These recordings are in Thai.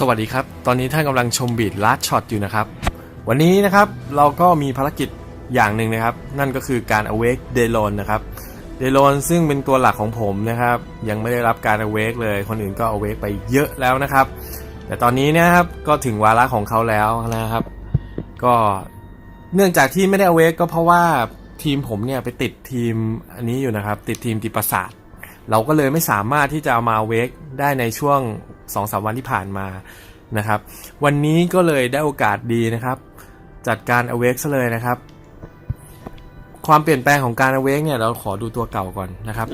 สวัสดีครับ ตอนนี้ท่านกำลังชมบีดลัดช็อตอยู่นะครับ วันนี้นะครับเราก็มีภารกิจอย่างหนึ่งนะครับ นั่นก็คือการ awake d e l o n นะครับ d e l o n ซึ่งเป็นตัวหลักของผมนะครับ ยังไม่ได้รับการ awake เลย คนอื่นก็ awake ไปเยอะแล้วนะครับ แต่ตอนนี้นะครับก็ถึงวาระของเขาแล้วนะครับ ก็เนื่องจากที่ไม่ได้ awake ก็เพราะว่าทีมผมเนี่ยไปติดทีมอันนี้อยู่นะครับ ติดทีมติประสาทเราก็เลยไม่สามารถที่จะเอามาเวกได้ในช่วง 2อสวันที่ผ่านมานะครับ วันนี้ก็เลยได้โอกาสดีนะครับ จัดการ a w a k e ซะเลยนะครับ ความเปลี่ยนแปลงของการ a w a k e เนี่ยเราขอดูตัวเก่าก่อนนะครับ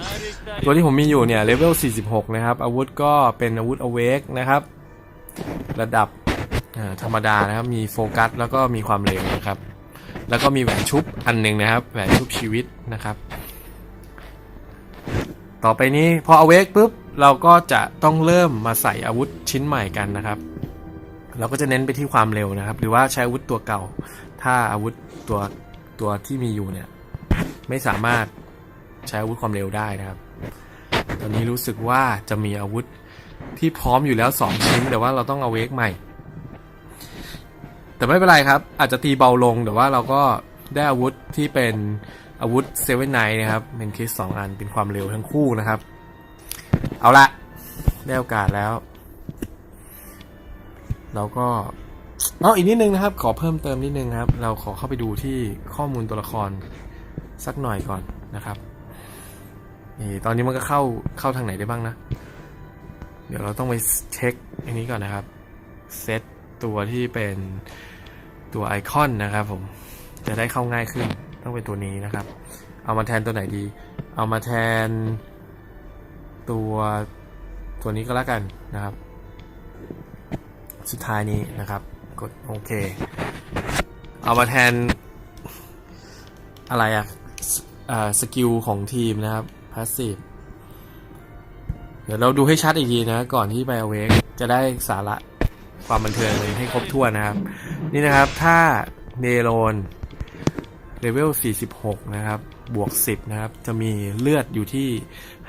ตัวที่ผมมีอยู่เนี่ยเลเวล 46 นะครับ อาวุธก็เป็นอาวุธ a w a k e นะครับ ระดับธรรมดานะครับ มีโฟกัสแล้วก็มีความเร็วนะครับ แล้วก็มีแหวนชุบอันหนึ่งนะครับแหวนชุบชีวิตนะครับ ต่อไปนี้พอ awake ปุ๊บ เราก็จะต้องเริ่มมาใส่อาวุธชิ้นใหม่กันนะครับ เราก็จะเน้นไปที่ความเร็วนะครับ หรือว่าใช้อาวุธตัวเก่า ถ้าอาวุธตัวตัวที่มีอยู่เนี่ยไม่สามารถใช้อาวุธความเร็วได้นะครับ ตอนนี้รู้สึกว่าจะมีอาวุธที่พร้อมอยู่แล้ว 2 ชิ้น แต่ว่าเราต้อง awake ใหม่ แต่ไม่เป็นไรครับ อาจจะตีเบาลง แต่ว่าเราก็ได้อาวุธที่เป็นอาวุธเซเว่นไนนะครับเป็นคิสสองอันเป็นความเร็วทั้งคู่นะครับ เอาละได้โอกาสแล้ว เราก็เอาอีกนิดนึงนะครับ ขอเพิ่มเติมนิดนึงครับ เราขอเข้าไปดูที่ข้อมูลตัวละครสักหน่อยก่อนนะครับนี่ตอนนี้มันก็เข้าเข้าทางไหนได้บ้างนะ เดี๋ยวเราต้องไปเช็คอันนี้ก่อนนะครับ เซตตัวที่เป็นตัวไอคอนนะครับผม จะได้เข้าง่ายขึ้น ต้องเป็นตัวนี้นะครับ เอามาแทนตัวไหนดี เอามาแทน ตัวตัวนี้ก็แล้วกันนะครับ สุดท้ายนี้นะครับ กดโอเค เอามาแทน อะไรอะสกิลของทีมนะครับพาสซีฟเดี๋ยวเราดูให้ชัดอีกทีนะ ก่อนที่ไปเวกจะได้สาระความบันเทิงเลยให้ครบถ้วนนะครับ นี่นะครับถ้าเนโรนเลเวล 46 นะครับ บวก 10 นะครับ จะมีเลือดอยู่ที่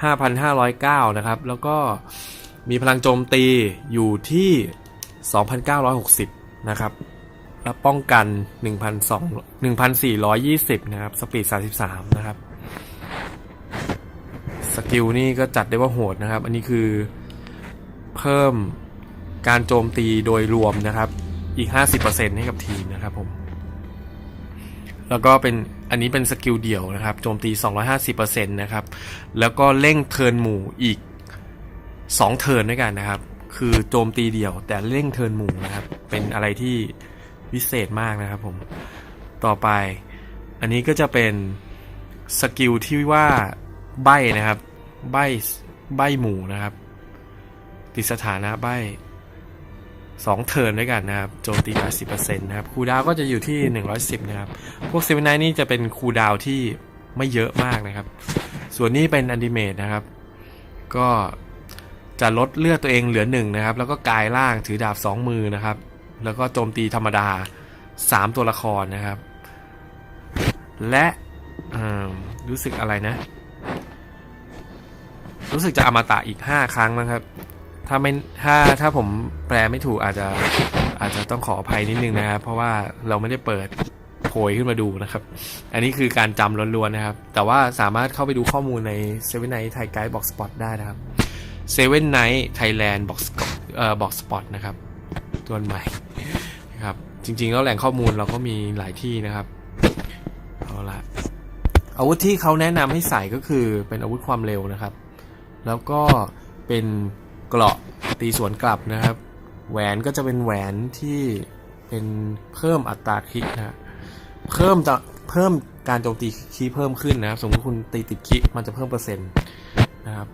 5,509 นะครับ แล้วก็มีพลังโจมตีอยู่ที่ 2,960 นะครับ และป้องกัน 1,420 นะครับ สปีด 33 นะครับ สกิลนี่ก็จัดได้ว่าโหดนะครับ อันนี้คือเพิ่มการโจมตีโดยรวมนะครับ อีก 50%ให้กับทีมนะครับผม แล้วก็เป็นอันนี้เป็นสกิลเดี่ยวนะครับ โจมตี 250%นะครับ แล้วก็เร่งเทินหมู่อีก 2 เทินด้วยกันนะครับ คือโจมตีเดี่ยวแต่เร่งเทินหมู่นะครับ เป็นอะไรที่วิเศษมากนะครับผม ต่อไป อันนี้ก็จะเป็นสกิลที่ว่าใบนะครับ ใบใบหมู่นะครับ ติดสถานะใบ สองเทิร์นด้วยกันนะครับ โจมตี 80%นะครับ คูดาวก็จะอยู่ที่ 110 นะครับ พวกเซเวนไนนี่จะเป็นคูดาวที่ไม่เยอะมากนะครับ ส่วนนี้เป็นอันดิเมตนะครับ ก็จะลดเลือดตัวเองเหลือหนึ่งนะครับ แล้วก็กายล่างถือดาบ 2 มือนะครับ แล้วก็โจมตีธรรมดา 3 ตัวละครนะครับ และอืมรู้สึกอะไรนะ รู้สึกจะอมตะอีก 5 ครั้งนะครับ ถ้าไม่ถ้าถ้าผมแปลไม่ถูกอาจจะอาจจะต้องขออภัยนิดนึงนะครับเพราะว่าเราไม่ได้เปิดโพยขึ้นมาดูนะครับ อันนี้คือการจำล้วนๆนะครับ แต่ว่าสามารถเข้าไปดูข้อมูลใน 7 Night Thai Guide Box Spot ได้นะครับ 7 Night Thailand Box เอ่อ Box Spot นะครับตัวใหม่นะครับ จริงๆแล้วแหล่งข้อมูลเราก็มีหลายที่นะครับเอาละอาวุธที่เขาแนะนำให้ใส่ก็คือเป็นอาวุธความเร็วนะครับ แล้วก็เป็น เกราะตีสวนกลับนะครับ แหวนก็จะเป็นแหวนที่เป็นเพิ่มอัตราคิกนะเพิ่มจะเพิ่มการโจมตีคีเพิ่มขึ้นนะครับ สมมติคุณตีติดคิมันจะเพิ่มเปอร์เซ็นต์นะครับ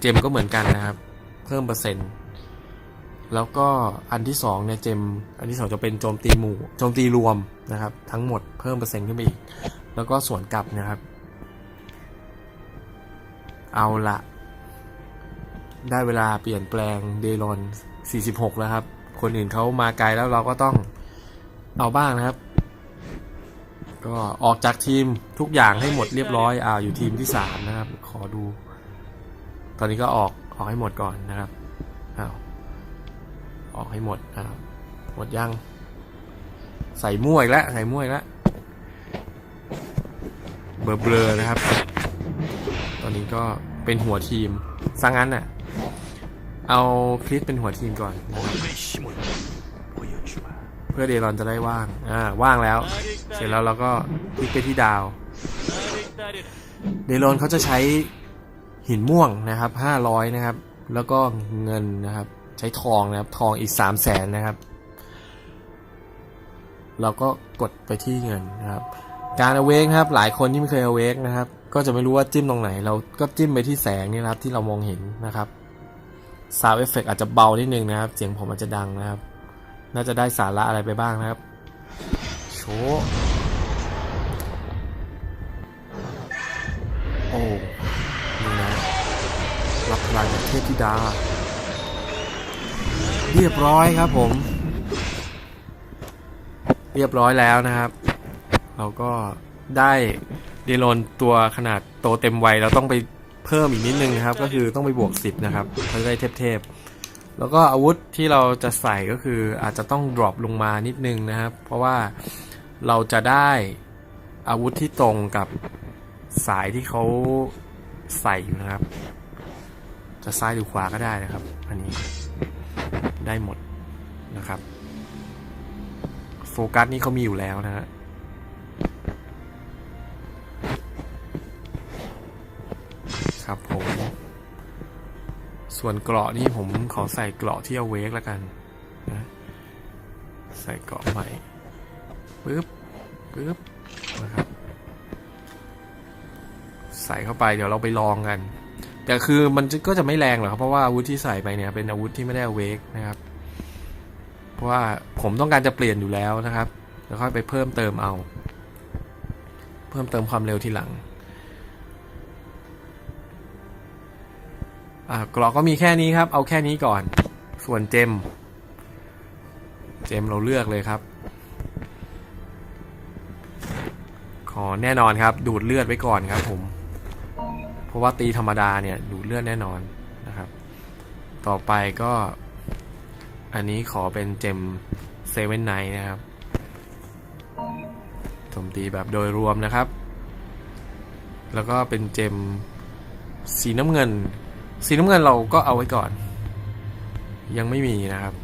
เจมก็เหมือนกันนะครับ เพิ่มเปอร์เซ็นต์แล้วก็อันที่สองเนี่ยเจม อันที่สองจะเป็นโจมตีหมู่โจมตีรวมนะครับ ทั้งหมดเพิ่มเปอร์เซ็นต์ขึ้นไปอีก แล้วก็สวนกลับนะครับ เอาละ ได้เวลาเปลี่ยนแปลงเดรอน 46 แล้วครับ คนอื่นเขามาไกลแล้วเราก็ต้องเอาบ้างนะครับ ก็ออกจากทีมทุกอย่างให้หมดเรียบร้อยอ่าอยู่ทีมที่ 3 นะครับ ขอดู ตอนนี้ก็ออกออกให้หมดก่อนนะครับอ้าวออกให้หมดนะครับหมดยัง ใส่มั่วอีกแล้วใส่มั่วอีกแล้วเบลอๆนะครับ ตอนนี้ก็เป็นหัวทีมซะงั้นน่ะ เอาคริสเป็นหัวทีมก่อนเพื่อเดรอนจะได้ว่างอ่าว่างแล้ว เสร็จแล้วเราก็คลิกไปที่ดาว เดรอนเขาจะใช้หินม่วงนะครับห้าร้อยนะครับ แล้วก็เงินนะครับ ใช้ทองนะครับ ทองอีกสามแสนนะครับ เราก็กดไปที่เงินนะครับ การเอาเวกครับ หลายคนที่ไม่เคยเอาเวกนะครับ ก็จะไม่รู้ว่าจิ้มตรงไหน เราก็จิ้มไปที่แสงนี่นะครับ ที่เรามองเห็นนะครับ ซาวเอฟเฟกอาจจะเบานิดนึงนะครับ เสียงผมอาจจะดังนะครับ น่าจะได้สาระอะไรไปบ้างนะครับ โชว์โอ้ นี่นะ รับพลังจากเทพธิดา เรียบร้อยครับผม เรียบร้อยแล้วนะครับ เราก็ได้เดโลนตัวขนาดโตเต็มวัยเราต้องไป เพิ่มอีกนิดนึงนะครับ ก็คือต้องไปบวก 10 นะครับเขาจะได้เทพๆแล้วก็อาวุธที่เราจะใส่ก็คืออาจจะต้อง drop ลงมานิดนึงนะครับ เพราะว่าเราจะได้อาวุธที่ตรงกับสายที่เขาใส่อยู่นะครับ จะซ้ายหรือขวาก็ได้นะครับ อันนี้ได้หมดนะครับ โฟกัสนี่เขามีอยู่แล้วนะฮะ ครับผม ส่วนเกราะนี่ผมขอใส่เกราะที่เอาเวกแล้วกันนะใส่เกราะใหม่ปึ๊บปึ๊บนะครับใส่เข้าไปเดี๋ยวเราไปลองกัน แต่คือมันก็จะไม่แรงหรอกครับเพราะว่าอาวุธที่ใส่ไปเนี่ยเป็นอาวุธที่ไม่ได้เอาเวกนะครับ เพราะว่าผมต้องการจะเปลี่ยนอยู่แล้วนะครับ แล้วค่อยไปเพิ่มเติมเอา เพิ่มเติมความเร็วทีหลัง กรอกก็มีแค่นี้ครับ เอาแค่นี้ก่อน ส่วนเจม เจมเราเลือกเลยครับ ขอแน่นอนครับ ดูดเลือดไว้ก่อนครับผม เพราะว่าตีธรรมดาเนี่ยดูดเลือดแน่นอนนะครับ ต่อไปก็ อันนี้ขอเป็นเจมเซเว่นไนนะครับโจมตีแบบโดยรวมนะครับ แล้วก็เป็นเจมสีน้ำเงิน สีน้ำเงินเราก็เอาไว้ก่อน ยังไม่มีนะครับ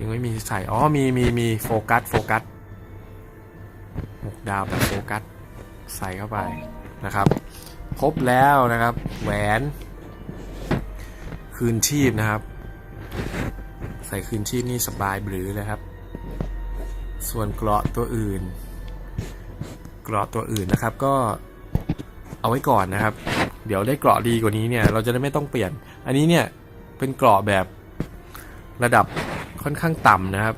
ยังไม่มีใส่อ๋อมีมีมีโฟกัสโฟกัสหมวกดาวแบบโฟกัสใส่เข้าไปนะครับ ครบแล้วนะครับ แหวนคืนชีพนะครับ ใส่คืนชีพนี่สบายบรือเลยครับ ส่วนเกราะตัวอื่น เกราะตัวอื่นนะครับก็เอาไว้ก่อนนะครับ เดี๋ยวได้เกราะดีกว่านี้เนี่ย เราจะได้ไม่ต้องเปลี่ยน อันนี้เนี่ยเป็นเกราะแบบระดับค่อนข้างต่ำนะครับ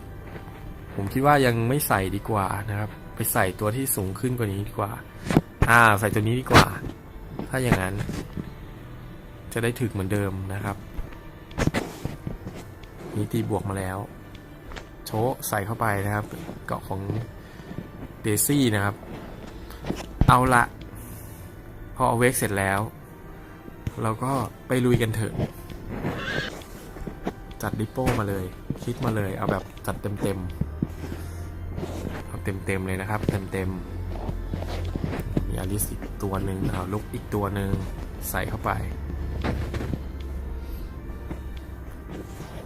ผมคิดว่ายังไม่ใส่ดีกว่านะครับ ไปใส่ตัวที่สูงขึ้นกว่านี้ดีกว่า อ่า ใส่ตัวนี้ดีกว่า ถ้าอย่างนั้น จะได้ถึกเหมือนเดิมนะครับนี้ตีบวกมาแล้ว โชะใส่เข้าไปนะครับ เกาะของเดซี่นะครับ เอาละพอเอาเวกเสร็จแล้ว เราก็ไปลุยกันเถอะ จัดดิปโป้มาเลย คิดมาเลย เอาแบบจัดเต็มๆเอาเต็มๆเลยนะครับ เต็มๆ มีอลิสอีกตัวหนึ่งเอาลุกอีกตัวหนึ่งใส่เข้าไป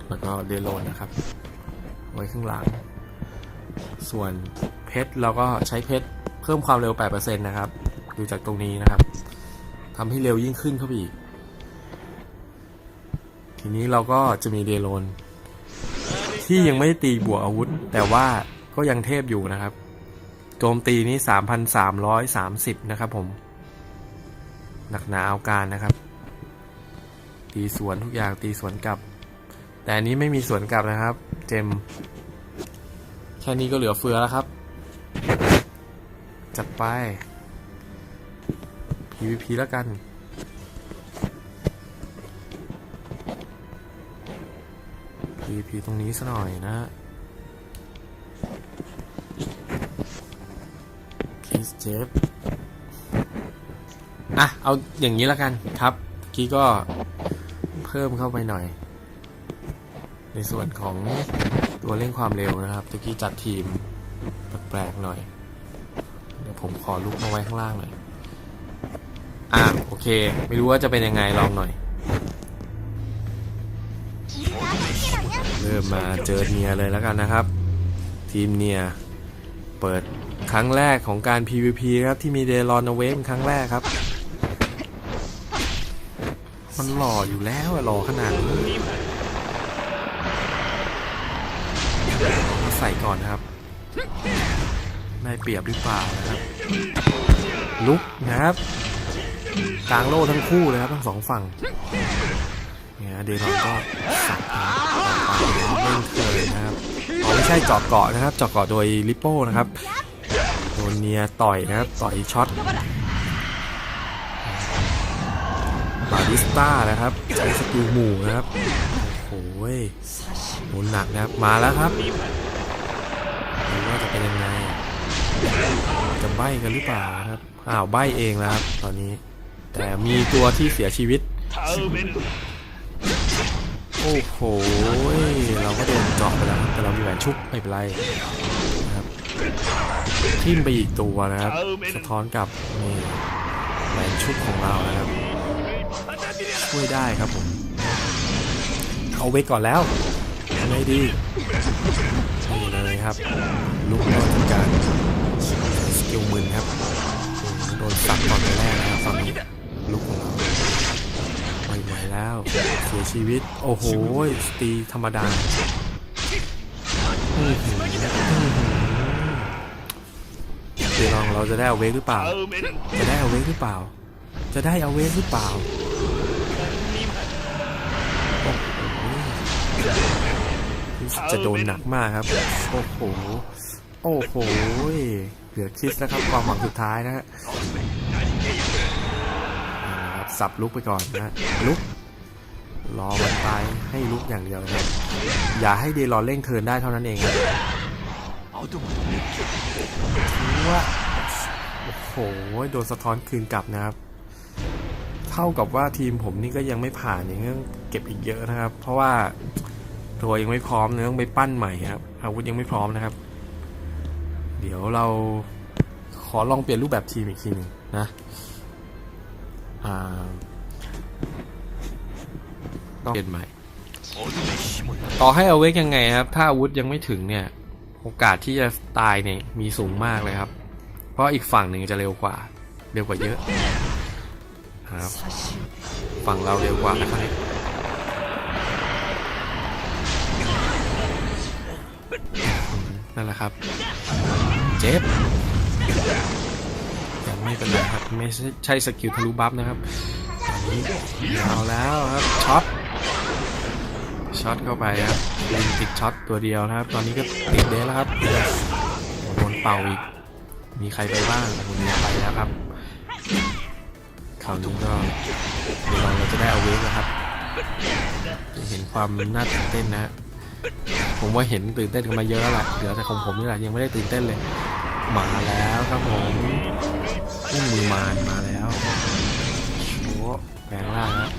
แล้วก็เดโลนนะครับ ไว้ข้างหลัง ส่วนเพชรเราก็ใช้เพชรเพิ่มความเร็ว 8%นะครับ ดูจากตรงนี้นะครับ ทำให้เร็วยิ่งขึ้นเข้าไปอีก ทีนี้เราก็จะมีเดโลน ที่ยังไม่ได้ตีบวกอาวุธ แต่ว่าก็ยังเทพอยู่นะครับโจมตีนี้ 3,330 นะครับผม หนักหนาเอาการนะครับ ตีสวนทุกอย่างตีสวนกลับ แต่อันนี้ไม่มีสวนกลับนะครับ เจม แค่นี้ก็เหลือเฟือแล้วครับ จัดไป PVP แล้วกัน PVP ตรงนี้ซะหน่อยนะคิสเจฟอะ เอาอย่างนี้แล้วกันครับกี้ก็เพิ่มเข้าไปหน่อย ในส่วนของตัวเร่งความเร็วนะครับตะกี้จัดทีมแปลกๆหน่อย เดี๋ยวผมขอลุกมาไว้ข้างล่างหน่อย อะโอเค ไม่รู้ว่าจะเป็นยังไงลองหน่อย เริ่มมาเจอเนียเลยแล้วกันนะครับ ทีมเนียเปิดครั้งแรกของการ PVP ครับที่มีเดลอนเวฟครั้งแรกครับ มันหล่ออยู่แล้วอะหล่อขนาดนี้เราใส่ก่อนนะครับได้เปรียบหรือเปล่านะครับ ลุกนะครับ กลางโล่ทั้งคู่เลยครับทั้งสองฝั่งเนี่ยเดรอนก็สับนะครับต่อไปเล่นเคยนะครับอ๋อไม่ใช่เจาะเกาะนะครับเจาะเกาะโดยลิปโป้นะครับโดนเนียต่อยนะครับต่อยช็อตบาริสต้านะครับใช้สกิลหมู่นะครับโอ้โหยโหนหนักนะครับมาแล้วครับดูว่าจะเป็นยังไงจะใบกันหรือเปล่าครับอ้าวใบเองแล้วครับตอนนี้ แต่มีตัวที่เสียชีวิต โอ้โห เราก็โดนเจาะไปแล้วแต่เรามีแหวนชุบไม่เป็นไรนะครับทิ่มไปอีกตัวนะครับ สะท้อนกับนี่แหวนชุบของเรานะครับ ช่วยได้ครับผมเอาไว้ก่อนแล้วทำไงดีนี่เลยครับ ลุกก็จัดการสกิลมึนครับโดนสับก่อนแรกนะครับตอนนี้ ลุกของเราไม่ไหวแล้วเสียชีวิต โอ้โหตีธรรมดาเดี๋ยวลองเราจะได้เอาเวกหรือเปล่า จะได้เอาเวกหรือเปล่า จะได้เอาเวกหรือเปล่าจะโดนหนักมากครับ โอ้โห โอ้โห เหลือคิสแล้วครับความหวังสุดท้ายนะฮะ สับลุกไปก่อนนะลุก รอมันตายให้ลุกอย่างเดียวนะอย่าให้เดรอนเร่งเทินได้เท่านั้นเองถือว่าโอ้โหโดนสะท้อนคืนกลับนะครับ เท่ากับว่าทีมผมนี่ก็ยังไม่ผ่านยังต้องเก็บอีกเยอะนะครับ เพราะว่าตัวยังไม่พร้อมเนอะต้องไปปั้นใหม่ครับอาวุธยังไม่พร้อมนะครับ เดี๋ยวเราขอลองเปลี่ยนรูปแบบทีมอีกทีหนึ่งนะ ต้องเปลี่ยนใหม่ ต่อให้เอาเวกยังไงครับ ถ้าอาวุธยังไม่ถึงเนี่ย โอกาสที่จะตายเนี่ยมีสูงมากเลยครับ เพราะอีกฝั่งหนึ่งจะเร็วกว่า เร็วกว่าเยอะครับฝั่งเราเร็วกว่านะครับนั่นแหละครับ เจ็บยัง ไม่เป็นไรครับไม่ใช่สกิลทะลุบัฟนะครับนนเอาแล้วครับช็อตช็อตเข้าไปครับลิงติดช็อตตัวเดียวนะครับ ตอนนี้ก็ติดเดสแล้วครับโดนเป่าอีก มีใครไปบ้างโอ้โหเนี่ยไปแล้วครับคราวนี้ก็เดี๋ยวเราจะได้เอาเวกแล้วครับเห็นความน่าตื่นเต้นนะ ผมว่าเห็นตื่นเต้นกันมาเยอะแล้วล่ะเดี๋ยวแต่ของผมนี่แหละยังไม่ได้ตื่นเต้นเลย มาแล้วครับผมอุ้มมือมารมาแล้วโอ้แปลงร่างครับ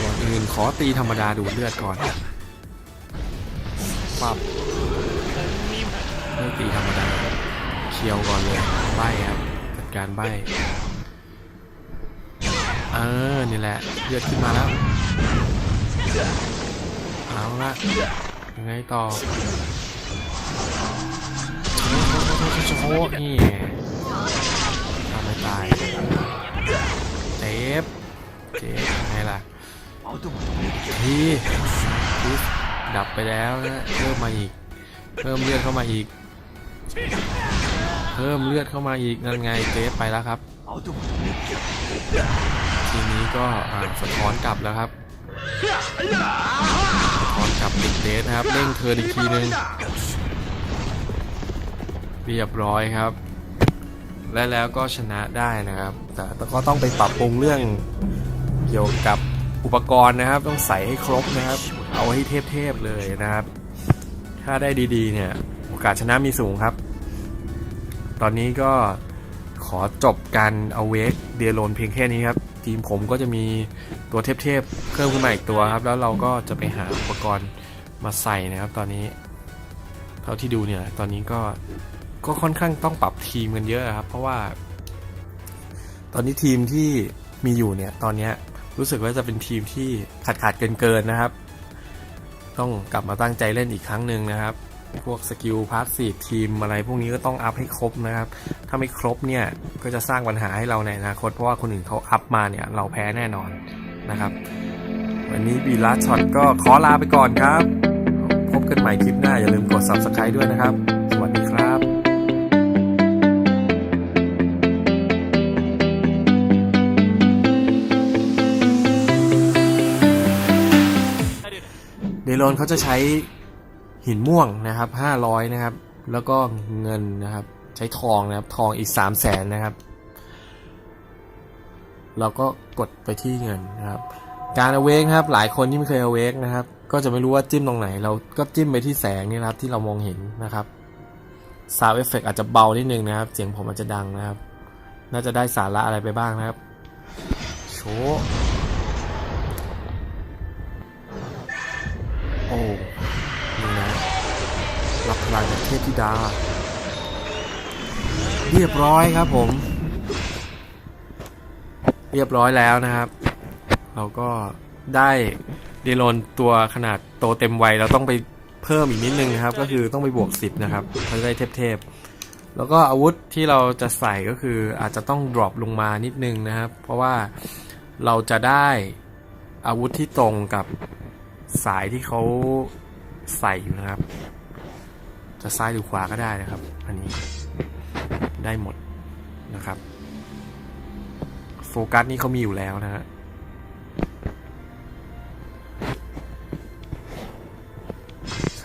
ก่อนอื่นขอตีธรรมดาดูเลือดก่อนปับไม่ตีธรรมดาเคียวก่อนเลยใบครับจัดการใบเออนี่แหละเลือดขึ้นมาแล้วเอาละยังไงต่อ โชว์นี่ทำไม่ตายเจ็บเจ็บยังไงล่ะทีทีดับไปแล้วนะเพิ่มมาอีก เพิ่มเลือดเข้ามาอีก เพิ่มเลือดเข้ามาอีกนั่นไงเจฟไปแล้วครับ ทีนี้ก็สะท้อนกลับแล้วครับสะท้อนกลับติดเดสนะครับเร่งเธออีกทีนึง เรียบร้อยครับ และแล้วก็ชนะได้นะครับ แต่ก็ต้องไปปรับปรุงเรื่องเกี่ยวกับอุปกรณ์นะครับ ต้องใส่ให้ครบนะครับ เอาให้เทพๆเลยนะครับ ถ้าได้ดีๆ เนี่ยโอกาสชนะมีสูงครับ ตอนนี้ก็ขอจบการเอาเวกเดียโลนเพียงแค่นี้ครับ ทีมผมก็จะมีตัวเทพๆเพิ่มขึ้นมาอีกตัวครับ แล้วเราก็จะไปหาอุปกรณ์มาใส่นะครับ ตอนนี้ เท่าที่ดูเนี่ย ตอนนี้ก็ ก็ค่อนข้างต้องปรับทีมกันเยอะครับ เพราะว่า ตอนนี้ทีมที่มีอยู่เนี่ย ตอนนี้รู้สึกว่าจะเป็นทีมที่ขาดขาดเกินเกินนะครับ ต้องกลับมาตั้งใจเล่นอีกครั้งหนึ่งนะครับ พวกสกิลพาสซีฟทีมอะไรพวกนี้ก็ต้องอัพให้ครบนะครับ ถ้าไม่ครบเนี่ยก็จะสร้างปัญหาให้เราในอนาคตเพราะว่าคนอื่นเขาอัพมาเนี่ยเราแพ้แน่นอนนะครับ วันนี้บีลัสช็อตก็ขอลาไปก่อนครับ พบกันใหม่คลิปหน้าอย่าลืมกด subscribe ด้วยนะครับ โลนเขาจะใช้หินม่วงนะครับ500นะครับ แล้วก็เงินนะครับ ใช้ทองนะครับ ทองอีก3 0 0แสนนะครับ เราก็กดไปที่เงินนะครับ การเอาเวกนะครับ หลายคนที่ไม่เคยเอาเวกนะครับ ก็จะไม่รู้ว่าจิ้มตรงไหน เราก็จิ้มไปที่แสงนี่นะครับ ที่เรามองเห็นนะครับซาวเอฟเฟกอาจจะเบานิดนึงนะครับ เสียงผมอาจจะดังนะครับ น่าจะได้สาระอะไรไปบ้างนะครับ โช โอ้นี่นะรับพลังจากเทพธิดา เรียบร้อยครับผม เรียบร้อยแล้วนะครับ เราก็ได้เดโลนตัวขนาดโตเต็มวัยเราต้องไปเพิ่มอีกนิดนึงนะครับ ก็คือต้องไปบวก 10 นะครับเขาจะได้เทพๆแล้วก็อาวุธที่เราจะใส่ก็คืออาจจะต้องดรอปลงมานิดนึงนะครับ เพราะว่าเราจะได้อาวุธที่ตรงกับ สายที่เขาใส่อยู่นะครับ จะซ้ายหรือขวาก็ได้นะครับ อันนี้ได้หมดนะครับ โฟกัสนี่เขามีอยู่แล้วนะฮะ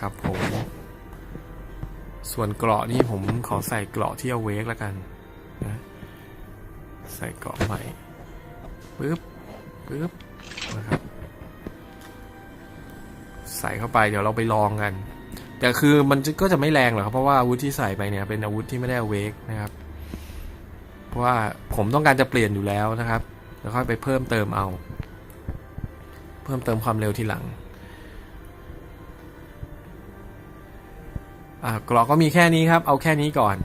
ครับผม ส่วนเกราะนี่ผมขอใส่เกราะที่เอาเวกแล้วกันนะใส่เกราะใหม่ปึ๊บปึ๊บนะครับ ส่เข้าไปเดี๋ยวเราไปลองกัน แต่คือมันก็จะไม่แรงหรอกครับ เพราะว่าอาวุธที่ใส่ไปเนี่ยเป็นอาวุธที่ไม่ได้เอาเวกนะครับ เพราะว่าผมต้องการจะเปลี่ยนอยู่แล้วนะครับ แล้วค่อยไปเพิ่มเติมเอา เพิ่มเติมความเร็วทีหลังอ่ากรอกก็มีแค่นี้ครับ เอาแค่นี้ก่อน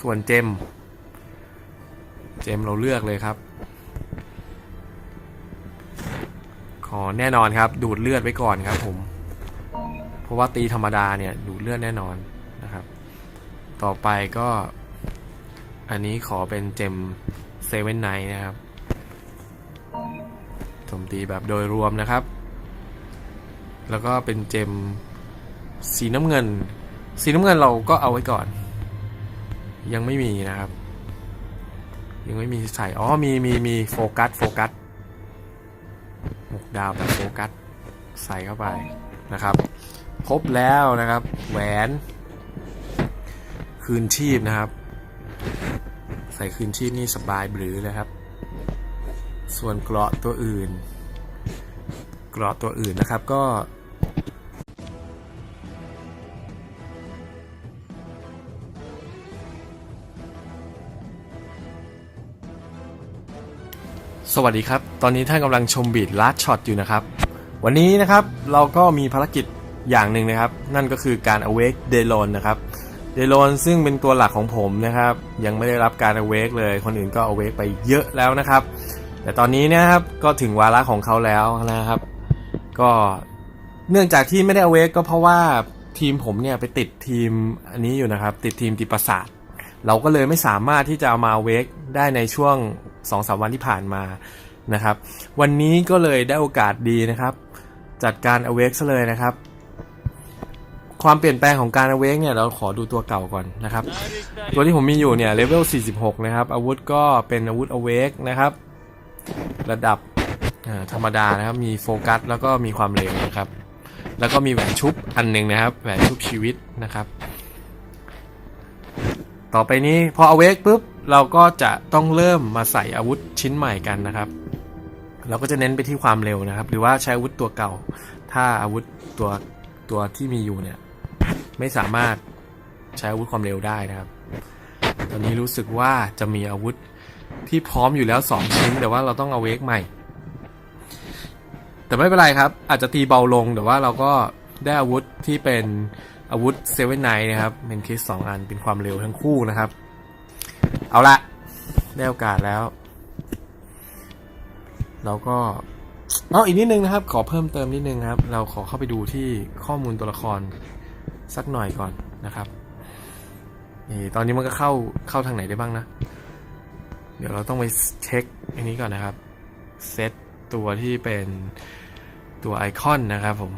ส่วนเจม เจมเราเลือกเลยครับขอแน่นอนครับ ดูดเลือดไว้ก่อนครับผม เพราะว่าตีธรรมดาเนี่ยดูดเลือดแน่นอนนะครับ ต่อไปก็ อันนี้ขอเป็นเจมเซเว่นไนนะครับโจมตีแบบโดยรวมนะครับ แล้วก็เป็นเจมสีน้ำเงิน สีน้ำเงินเราก็เอาไว้ก่อน ยังไม่มีนะครับ ยังไม่มีใส่อ๋อมีมีมีโฟกัสโฟกัสหมกดาวแบบโฟกัสใส่เข้าไปนะครับ ครบแล้วนะครับ แหวน คืนชีพนะครับ ใส่คืนชีพนี่สบายบรือเลยครับ ส่วนเกราะตัวอื่น เกราะตัวอื่นนะครับก็สวัสดีครับ ตอนนี้ท่านกำลังชมบีดลัดช็อตอยู่นะครับ วันนี้นะครับเราก็มีภารกิจ อย่างหนึ่งนะครับ นั่นก็คือการ awake d e l o n นะครับเดโลนซึ่งเป็นตัวหลักของผมนะครับ ยังไม่ได้รับการ awake เลย คนอื่นก็ awake ไปเยอะแล้วนะครับ แต่ตอนนี้เนะครับก็ถึงวาระของเขาแล้วนะครับ ก็เนื่องจากที่ไม่ได้ awake ก็เพราะว่าทีมผมเนี่ยไปติดทีมอันนี้อยู่นะครับ ติดทีมติประสาทเราก็เลยไม่สามารถที่จะเอามา awake ได้ในช่วง2อสวันที่ผ่านมานะครับ วันนี้ก็เลยได้โอกาสดีนะครับ จัดการ awake ซะเลยนะครับ ความเปลี่ยนแปลงของการ awake เนี่ยเราขอดูตัวเก่าก่อนนะครับ ตัวที่ผมมีอยู่เนี่ยเลเวล 46 นะครับ อาวุธก็เป็นอาวุธ awake นะครับ ระดับธรรมดานะครับ มีโฟกัสแล้วก็มีความเร็วนะครับ แล้วก็มีแหวนชุบอันหนึ่งนะครับ แหวนชุบชีวิตนะครับ ต่อไปนี้พอ awake ปุ๊บเราก็จะต้องเริ่มมาใส่อาวุธชิ้นใหม่กันนะครับ เราก็จะเน้นไปที่ความเร็วนะครับ หรือว่าใช้อาวุธตัวเก่า ถ้าอาวุธตัวตัวที่มีอยู่เนี่ย ไม่สามารถใช้อาวุธความเร็วได้นะครับ ตอนนี้รู้สึกว่าจะมีอาวุธที่พร้อมอยู่แล้วสองชิ้น แต่ว่าเราต้องเอาเวกใหม่ แต่ไม่เป็นไรครับ อาจจะตีเบาลงแต่ว่าเราก็ได้อาวุธที่เป็นอาวุธเซเว่นไนนะครับเป็นคิดสองอันเป็นความเร็วทั้งคู่นะครับ เอาละได้โอกาสแล้วเราก็เอาอีกนิดนึงนะครับ ขอเพิ่มเติมนิดนึงครับ เราขอเข้าไปดูที่ข้อมูลตัวละคร สักหน่อยก่อนนะครับนี่ตอนนี้มันก็เข้าเข้าทางไหนได้บ้างนะ เดี๋ยวเราต้องไปเช็คอันนี้ก่อนนะครับเซตตัวที่เป็นตัวไอคอนนะครับผม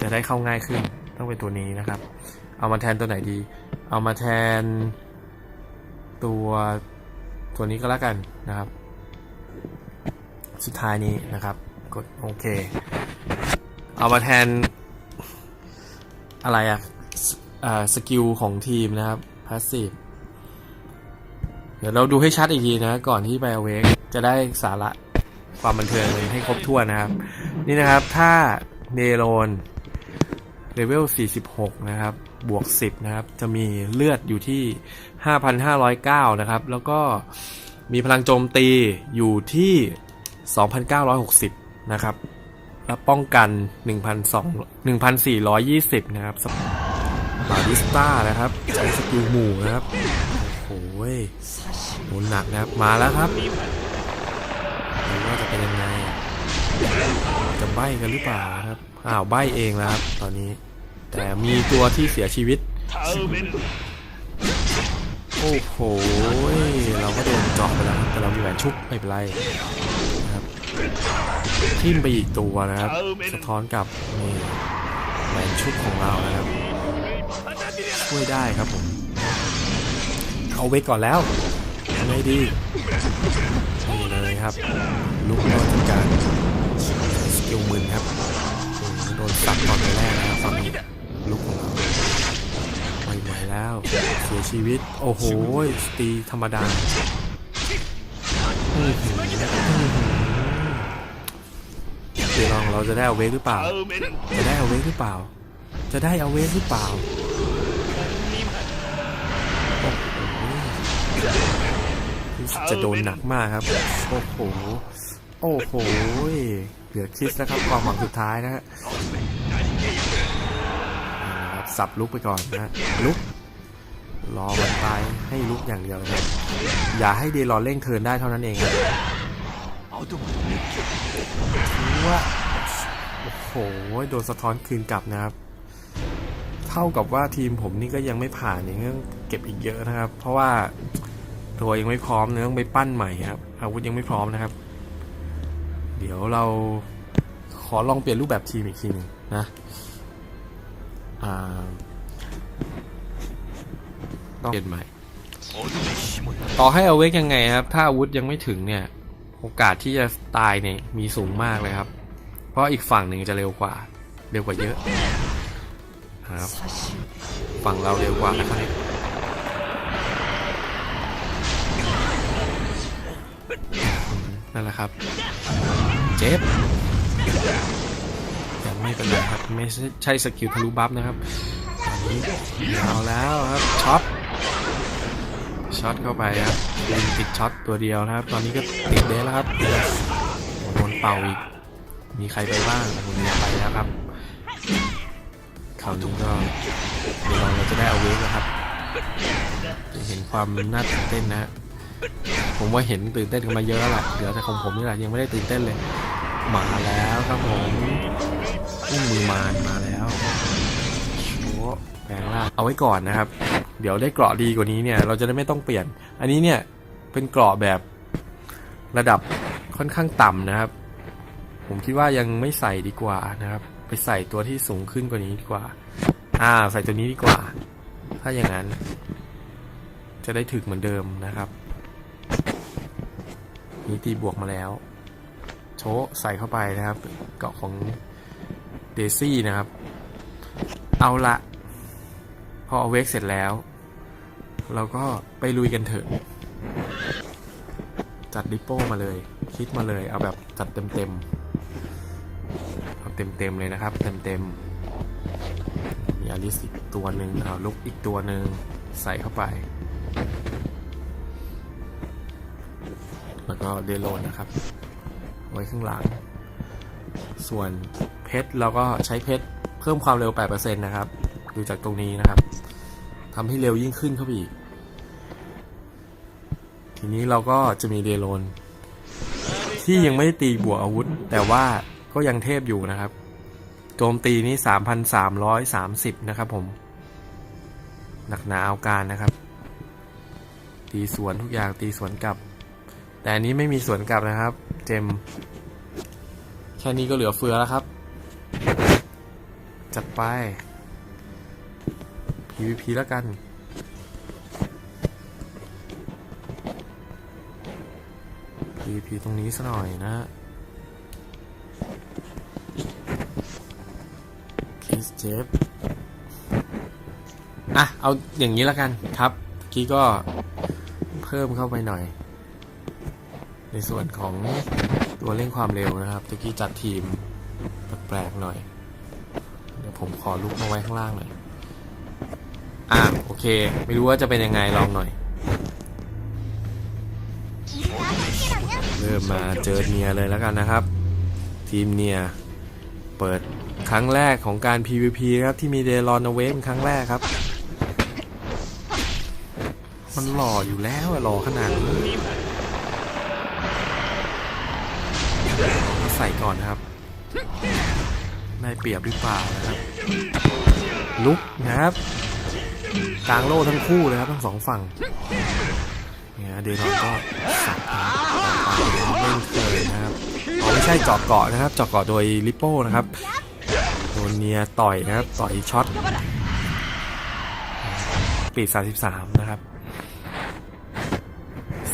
จะได้เข้าง่ายขึ้นต้องเป็นตัวนี้นะครับ เอามาแทนตัวไหนดี เอามาแทนตัวตัวนี้ก็แล้วกันนะครับ สุดท้ายนี้นะครับ กดโอเค เอามาแทนอะไรอะอ่า สกิลของทีมนะครับพาสซีฟเดี๋ยวเราดูให้ชัดอีกทีนะก่อนที่ไปเวกจะได้สาระความบันเทิงให้ครบถ้วนนะครับ นี่นะครับถ้าเนโรนเลเวล 46 นะครับ บวก 10 นะครับ จะมีเลือดอยู่ที่ 5,509 นะครับ แล้วก็มีพลังโจมตีอยู่ที่ 2,960 นะครับ และป้องกัน 1,200 1,420 นะครับ บาริสต้านะครับใช้สกิลหมู่นะครับโอ้โหโดนหนักนะครับมาแล้วครับดูว่าจะเป็นยังไง จะใบกันหรือเปล่าครับอ้าวใบเองแล้วครับตอนนี้ แต่มีตัวที่เสียชีวิตโอ้โหเราก็โดนเจาะไปแล้วแต่เรามีแหวนชุบไม่เป็นไรนะครับทิ่มไปอีกตัวนะครับ สะท้อนกับนี่แหวนชุบของเรานะครับ ช่วยได้ครับผมเอาไว้ก่อนแล้วทำไงดีนี่เลยครับ ลุกโดนจัดการสกิลมึนครับโดนสับก่อนแรกนะครับฝั่งนี้ลุกของเราไม่ไหวแล้วเสียชีวิต โอ้โหตีธรรมดาอือหืออื้อหือเดี๋ยวลองเราจะได้เอาเวกหรือเปล่า จะได้เอาเวกหรือเปล่า จะได้เอาเวกหรือเปล่า จะโดนหนักมากครับ โอ้โห โอ้โห เหลือคิดนะครับ ความหวังสุดท้ายนะฮะเอาละครับสับลุกไปก่อนนะลุก รอวันตายให้ลุกอย่างเดียวนะอย่าให้เดรอนเร่งเทินได้เท่านั้นเองครับถือว่าโอ้โหโดนสะท้อนคืนกลับนะครับ เท่ากับว่าทีมผมนี่ก็ยังไม่ผ่านยังต้องเก็บอีกเยอะนะครับ เพราะว่า ตัวยังไม่พร้อมเนื้อต้องไปปั้นใหม่ครับอาวุธยังไม่พร้อมนะครับ เดี๋ยวเราขอลองเปลี่ยนรูปแบบทีมอีกทีหนึ่งนะต้องเปลี่ยนใหม่ ต่อให้เอาเวกยังไงครับ ถ้าอาวุธยังไม่ถึงเนี่ย โอกาสที่จะตายเนี่ยมีสูงมากเลยครับ เพราะอีกฝั่งหนึ่งจะเร็วกว่า เร็วกว่าเยอะ ครับ ฝั่งเราเร็วกว่านะครับ นั่นแหละครับ เจ็บยังไม่เป็นไรครับไม่ใช่ใช่สกิลทะลุบัฟนะครับตอนนี้เอาแล้วครับช็อตช็อตเข้าไปครับยิงติดช็อตตัวเดียวนะครับ ตอนนี้ก็ติดเดสแล้วครับโดนเป่าอีกมีใครไปบ้างผมเนี่ยไปแล้วครับคราวนี้ก็เดี๋ยวเราจะได้เอาเวกแล้วครับ เห็นความน่าตื่นเต้นนะ ผมว่าเห็นตื่นเต้นกันมาเยอะแล้วแหละเหลือแต่ของผมนี่แหละยังไม่ได้ตื่นเต้นเลย มาแล้วครับผมอุ้งมือมานมาแล้วโอ้แปลงร่างเอาไว้ก่อนนะครับ เดี๋ยวได้เกราะดีกว่านี้เนี่ย เราจะได้ไม่ต้องเปลี่ยน อันนี้เนี่ยเป็นเกราะแบบระดับค่อนข้างต่ำนะครับ ผมคิดว่ายังไม่ใส่ดีกว่านะครับ ไปใส่ตัวที่สูงขึ้นกว่านี้ดีกว่า อ่า ใส่ตัวนี้ดีกว่า ถ้าอย่างนั้น จะได้ถึกเหมือนเดิมนะครับ นี้ตีบวกมาแล้ว โชะใส่เข้าไปนะครับ เกาะของเดซี่นะครับ เอาละ พอเอาเวกเสร็จแล้ว เราก็ไปลุยกันเถอะ จัดดิปโป้มาเลย คิดมาเลย เอาแบบจัดเต็มเต็มๆเอาเต็มเต็มๆเลยนะครับ เต็มเต็มมีอลิสอีกตัวหนึ่งเอาลุกอีกตัวหนึ่งใส่เข้าไป แล้วก็เดโลนนะครับ ไว้ข้างหลัง ส่วนเพชรเราก็ใช้เพชรเพิ่มความเร็ว 8%นะครับ ดูจากตรงนี้นะครับทำให้เร็วยิ่งขึ้นเข้าไปอีก ทีนี้เราก็จะมีเดโลนที่ยังไม่ได้ตีบวกอาวุธ แต่ว่าก็ยังเทพอยู่นะครับโจมตีนี่3,330 นะครับผม หนักหนาเอาการนะครับ ตีสวนทุกอย่างตีสวนกลับ แต่อันนี้ไม่มีสวนกลับนะครับ เจม แค่นี้ก็เหลือเฟือแล้วครับ จัดไป PVP แล้วกัน PVP ตรงนี้ซะหน่อยนะคิสเจฟอะ เอาอย่างนี้แล้วกันครับ กี้ก็เพิ่มเข้าไปหน่อย ในส่วนของตัวเร่งความเร็วนะครับตะกี้จัดทีมแปลกๆหน่อย เดี๋ยวผมขอลุกมาไว้ข้างล่างหน่อย อะโอเค ไม่รู้ว่าจะเป็นยังไงลองหน่อย เริ่มมาเจอเนียเลยแล้วกันนะครับ ทีมเนียเปิดครั้งแรกของการ PVP ครับ ที่มีเดลอนเอเวเป็นครั้งแรกครับ มันหล่ออยู่แล้วอะหล่อขนาดนี้มาใส่ ก่อนนะครับได้เปรียบหรือเปล่านะครับ ลุกนะครับกลางโล่ทั้งคู่เลยครับทั้งสองฝั่งเนี่ยเดรอนก็สับนะครับต่อไม่เคยนะครับอ๋อไม่ใช่จาะเกาะนะครับจาะเกาะโดยลิปโป้นะครับโดนเนียต่อยนะครับต่อยช็อตปีด33 นะครับ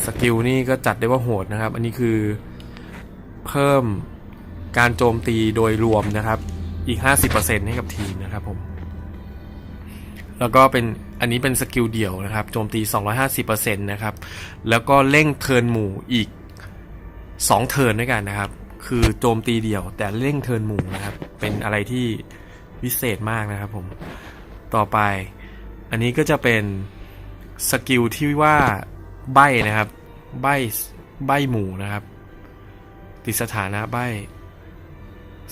สกิลนี่ก็จัดได้ว่าโหดนะครับ อันนี้คือเพิ่ม การโจมตีโดยรวมนะครับอีก 50%ให้กับทีมนะครับผม แล้วก็เป็นอันนี้เป็นสกิลเดี่ยวนะครับ โจมตี 250%นะครับ แล้วก็เร่งเทิร์นหมู่อีก 2 เทิร์นด้วยกันนะครับ คือโจมตีเดี่ยว แต่เร่งเทิร์นหมู่นะครับ เป็นอะไรที่วิเศษมากนะครับผม ต่อไป อันนี้ก็จะเป็นสกิลที่ว่าใบนะครับ ใบใบหมู่นะครับ ติดสถานะใบ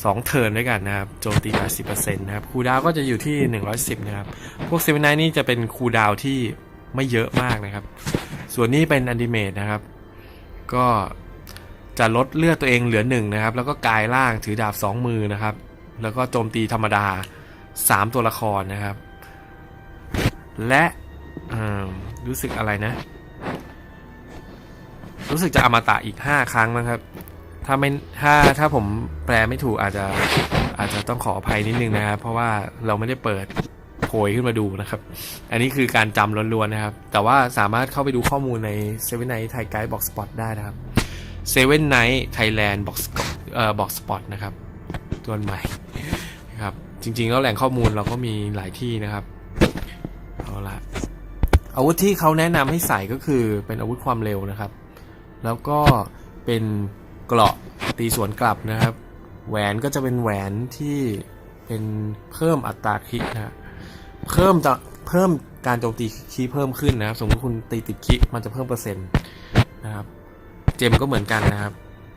สองเทิร์นด้วยกันนะครับ โจมตี 80%นะครับ คูดาวก็จะอยู่ที่ 110 นะครับ พวกเซเว่นไนนี่จะเป็นคูดาวที่ไม่เยอะมากนะครับ ส่วนนี้เป็นอันดิเมตนะครับ ก็จะลดเลือดตัวเองเหลือหนึ่งนะครับ แล้วก็กายล่างถือดาบสองมือนะครับ แล้วก็โจมตีธรรมดา 3 ตัวละครนะครับ และอืมรู้สึกอะไรนะ รู้สึกจะอมตะอีก 5 ครั้งนะครับ ถ้าไม่ถ้าถ้าผมแปลไม่ถูกอาจจะอาจจะต้องขออภัยนิดนึงนะครับ เพราะว่าเราไม่ได้เปิดโพยขึ้นมาดูนะครับ อันนี้คือการจำล้วนๆนะครับ แต่ว่าสามารถเข้าไปดูข้อมูลใน Seven Night Thai Guide Box Spot ได้นะครับ Seven Night Thailand Box เอ่อ Box Spot นะครับตัวใหม่นะครับ จริงๆแล้วแหล่งข้อมูลเราก็มีหลายที่นะครับ เอาละอาวุธที่เขาแนะนำให้ใส่ก็คือเป็นอาวุธความเร็วนะครับ แล้วก็เป็น เกราะตีสวนกลับนะครับ แหวนก็จะเป็นแหวนที่เป็นเพิ่มอัตราคินะเพิ่มจะเพิ่มการโจมตีคีเพิ่มขึ้นนะครับ สมมติคุณตีติดคิมันจะเพิ่มเปอร์เซ็นต์นะครับ เจมก็เหมือนกันนะครับ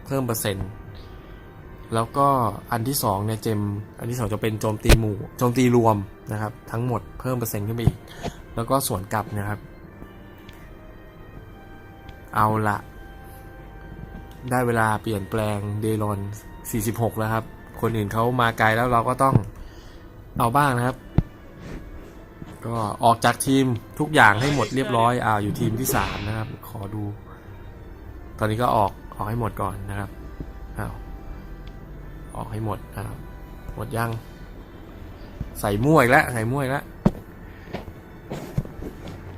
เพิ่มเปอร์เซ็นต์แล้วก็อันที่สองเนี่ยเจม อันที่สองจะเป็นโจมตีหมู่โจมตีรวมนะครับ ทั้งหมดเพิ่มเปอร์เซ็นต์ขึ้นไปอีก แล้วก็สวนกลับนะครับ เอาละ ได้เวลาเปลี่ยนแปลงเดรอน 46 แล้วครับ คนอื่นเขามาไกลแล้วเราก็ต้องเอาบ้างนะครับ ก็ออกจากทีมทุกอย่างให้หมดเรียบร้อยอ่าอยู่ทีมที่ 3 นะครับ ขอดู ตอนนี้ก็ออกออกให้หมดก่อนนะครับอ้าวออกให้หมดอ้าวหมดยัง ใส่มั่วอีกแล้วใส่มั่วอีกแล้ว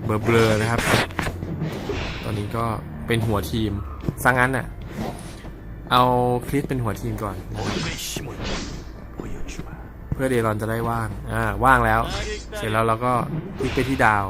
เบลอๆนะครับ ตอนนี้ก็เป็นหัวทีมสังงั้นน่ะ เอาคลิปเป็นหัวทีมก่อน เพื่อเดรอนจะได้ว่าง อ่า ว่างแล้ว เสร็จแล้วเราก็คลิกไปที่ดาว